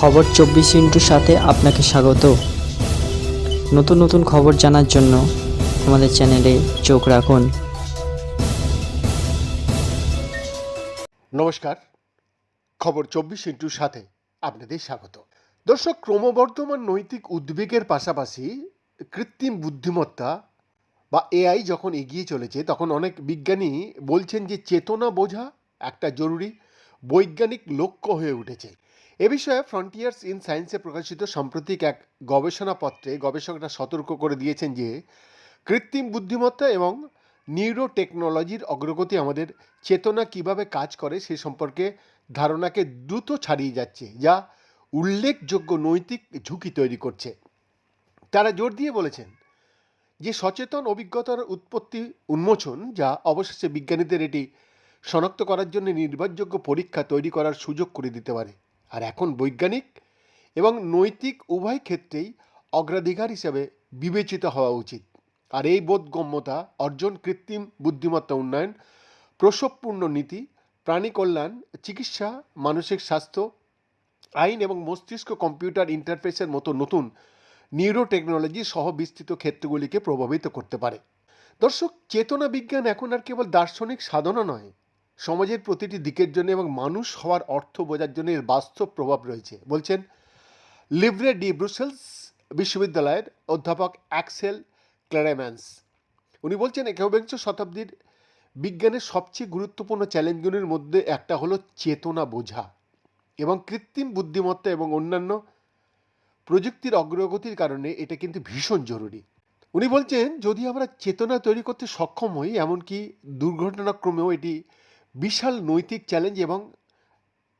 খবর চব্বিশ ইন্টুর সাথে আপনাকে স্বাগত। নতুন নতুন খবর জানার জন্য আমাদের চ্যানেলে চোখ রাখুন। নমস্কার। খবর চব্বিশ ইন্টুর সাথে আপনাদের স্বাগত। দর্শক, ক্রমবর্ধমান নৈতিক উদ্বেগের পাশাপাশি কৃত্রিম বুদ্ধিমত্তা বা এআই যখন এগিয়ে চলেছে, তখন অনেক বিজ্ঞানী বলছেন যে, চেতনা বোঝা একটা জরুরি বৈজ্ঞানিক লক্ষ্য হয়ে উঠেছে। এ বিষয়ে ফ্রন্টিয়ার্স ইন সায়েন্সে প্রকাশিত সাম্প্রতিক এক গবেষণাপত্রে গবেষকরা সতর্ক করে দিয়েছেন যে, কৃত্রিম বুদ্ধিমত্তা এবং নিউরো টেকনোলজির অগ্রগতি আমাদের চেতনা কীভাবে কাজ করে সে সম্পর্কে ধারণাকে দ্রুত ছাড়িয়ে যাচ্ছে, যা উল্লেখযোগ্য নৈতিক ঝুঁকি তৈরি করছে। তারা জোর দিয়ে বলেছেন যে, সচেতন অভিজ্ঞতার উৎপত্তি উন্মোচন, যা অবশেষে বিজ্ঞানীদের এটি শনাক্ত করার জন্য নির্ভরযোগ্য পরীক্ষা তৈরি করার সুযোগ করে দিতে পারে। আর এখন বৈজ্ঞানিক এবং নৈতিক উভয় ক্ষেত্রেই অগ্রাধিকার হিসেবে বিবেচিত হওয়া উচিত। আর এই বোধগম্যতা অর্জন কৃত্রিম বুদ্ধিমত্তা উন্নয়ন, প্রসবপূর্ণ নীতি, প্রাণী কল্যাণ, চিকিৎসা, মানসিক স্বাস্থ্য, আইন এবং মস্তিষ্ক কম্পিউটার ইন্টারফেসের মতো নতুন নিউরো টেকনোলজি সহ বিস্তৃত ক্ষেত্রগুলিকে প্রভাবিত করতে পারে। দর্শক, চেতনা বিজ্ঞান এখন আর কেবল দার্শনিক সাধনা নয় সমাজের প্রতিটি দিকের জন্য এবং মানুষ হওয়ার অর্থ বোঝার জন্য এর বাস্তব প্রভাব রয়েছে। বলছেন লিভরে ডি ব্রুসেলস বিশ্ববিদ্যালয়ের অধ্যাপক অ্যাক্সেল ক্লারেম্যান্স। উনি বলছেন একবিংশ শতাব্দীর বিজ্ঞানের সবচেয়ে গুরুত্বপূর্ণ চ্যালেঞ্জগুলির মধ্যে একটা হলো চেতনা বোঝা এবং কৃত্রিম বুদ্ধিমত্তা এবং অন্যান্য প্রযুক্তির অগ্রগতির কারণে এটা কিন্তু ভীষণ জরুরি। উনি বলছেন, যদি আমরা চেতনা তৈরি করতে সক্ষম হই, এমনকি দুর্ঘটনাক্রমেও এটি বিশাল নৈতিক চ্যালেঞ্জ এবং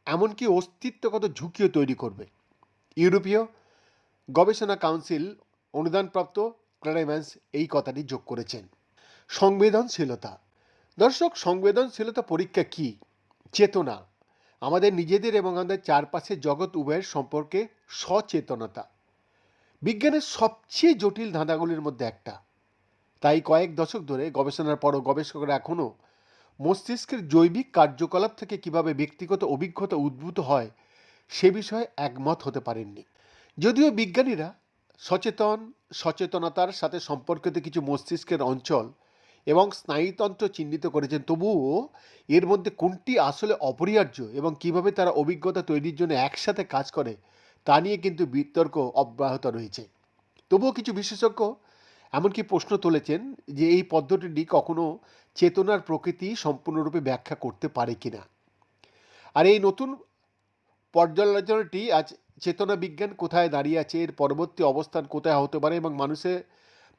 এমনকি অস্তিত্বগত ঝুঁকিও তৈরি করবে। ইউরোপীয় গবেষণা কাউন্সিল অনুদানপ্রাপ্ত ক্লারেম্যান্স এই কথাটি যোগ করেছেন। সংবেদনশীলতা। দর্শক, সংবেদনশীলতা পরীক্ষা কি? চেতনা। আমাদের নিজেদের এবং আমাদের চারপাশের জগৎ উভয়ের সম্পর্কে সচেতনতা। বিজ্ঞানের সবচেয়ে জটিল ধাঁধাগুলির মধ্যে একটা। তাই কয়েক দশক ধরে গবেষণার পরও গবেষকরা এখনও মস্তিষ্কের জৈবিক কার্যকলাপ থেকে কীভাবে ব্যক্তিগত অভিজ্ঞতা উদ্ভূত হয়, সে বিষয়ে একমত হতে পারেননি। যদিও বিজ্ঞানীরা সচেতন, সচেতনতার সাথে সম্পর্কিত কিছু মস্তিষ্কের অঞ্চল এবং স্নায়ুতন্ত্র চিহ্নিত করেছেন, তবুও এর মধ্যে কোনটি আসলে অপরিহার্য এবং কীভাবে তারা অভিজ্ঞতা তৈরির জন্য একসাথে কাজ করে, তা নিয়ে কিন্তু বিতর্ক অব্যাহত রয়েছে। তবুও কিছু বিশেষজ্ঞ এমনকি প্রশ্ন তুলেছেন যে এই পদ্ধতিটি কখনো চেতনার প্রকৃতি সম্পূর্ণরূপে ব্যাখ্যা করতে পারে কিনা। আর এই নতুন পর্যালোচনাটি আজ চেতনা বিজ্ঞান কোথায় দাঁড়িয়ে আছে, এর পরবর্তী অবস্থান কোথায় হতে পারে এবং মানুষের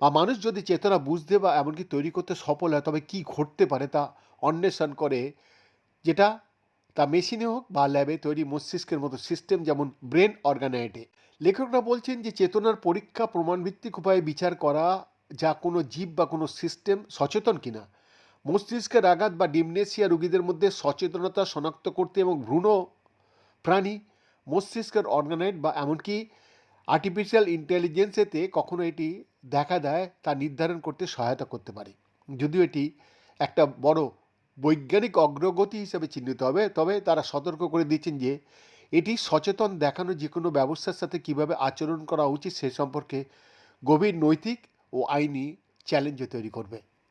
বা মানুষ যদি চেতনা বুঝতে বা এমনকি তৈরি করতে সফল হয়, তবে কী ঘটতে পারে তা অন্বেষণ করে, যেটা তা মেশিনে হোক বা ল্যাবে তৈরি মস্তিষ্কের মতো সিস্টেম যেমন ব্রেন অর্গানাইটে। লেখকরা বলছেন যে চেতনার পরীক্ষা প্রমাণভিত্তিক উপায়ে বিচার করা যা কোনো জীব বা কোনো সিস্টেম সচেতন কিনা মস্তিষ্কের আঘাত বা ডিমনেসিয়া রোগীদের মধ্যে সচেতনতা শনাক্ত করতে এবং ভ্রূণ প্রাণী মস্তিষ্কের অর্গানাইট বা এমনকি আর্টিফিশিয়াল ইন্টেলিজেন্সেতে কখনো এটি দেখা দেয় তা নির্ধারণ করতে সহায়তা করতে পারে। যদিও এটি একটা বড় বৈজ্ঞানিক অগ্রগতি হিসেবে চিহ্নিত হবে, তবে তারা সতর্ক করে দিচ্ছেন যে এটি সচেতন দেখানো যে কোনো ব্যবস্থার সাথে কীভাবে আচরণ করা উচিত সে সম্পর্কে গভীর নৈতিক ও আইনি চ্যালেঞ্জও তৈরি করবে।